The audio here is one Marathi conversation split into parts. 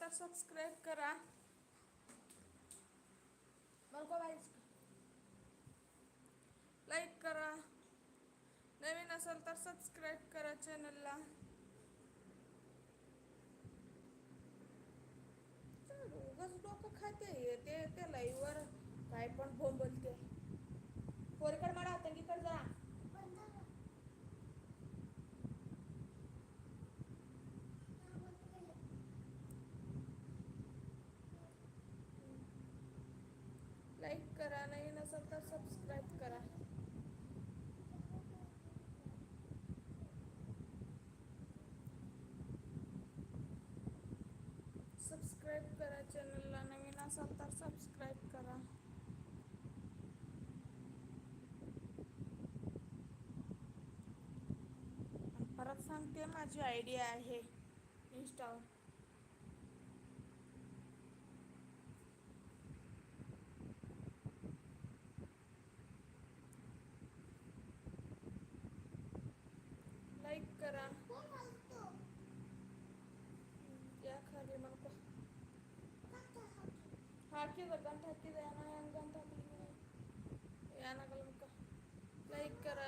तर सबस्क्राईब करा. लाईक करा. नवीन असेल तर सबस्क्राईब करा चॅनलला उगाच डोकं खाते. ते ते लाईव्हवर काय पण बोंबलते करा नवीन असेल तर सबस्क्राईब करा. सबस्क्राईब करा चॅनलला नवीन असाल तर सबस्क्राईब करा. परत सांगते माझी आयडिया आहे इंस्टावर Kara. ಯಾಕೆ ಹಾಕಲಿ ಮನಪ್ಪ ಹಾಕಿದ ಗಂಟು ಹಾಕಿದೆ ಏನೋ ಹೆಂಗೆ ಗಂಟು ಹಾಕಿದ ಏನಾಗಲ್ಲ ಮಕ್ಕ ಲೈಕ್ ಕರ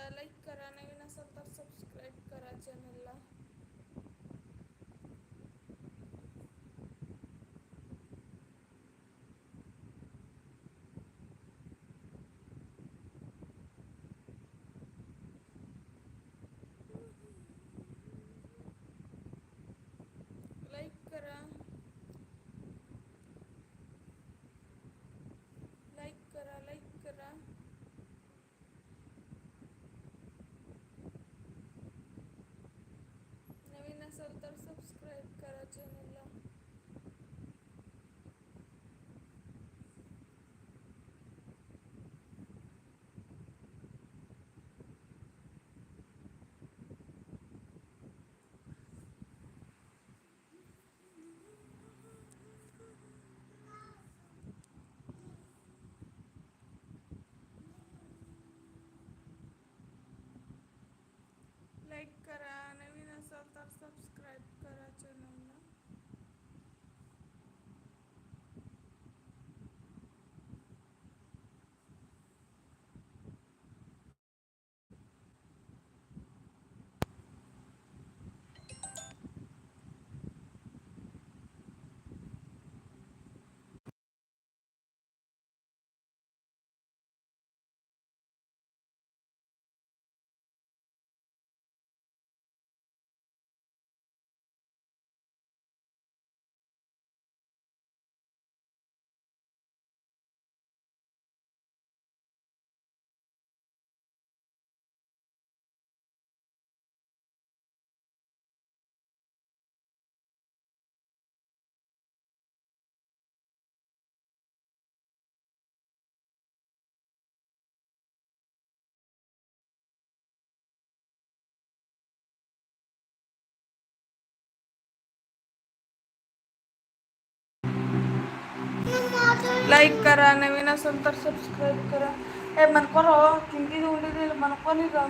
लाईक करा नवीन असेल तर सबस्क्राईब करा. हे मनकोरो हो? किंकी जोडलेली मनकोनी का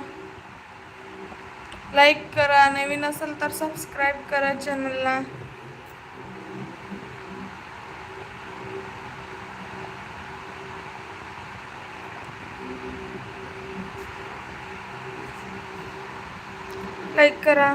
लाईक करा नवीन असेल तर सबस्क्राईब करा चॅनलला लाईक करा.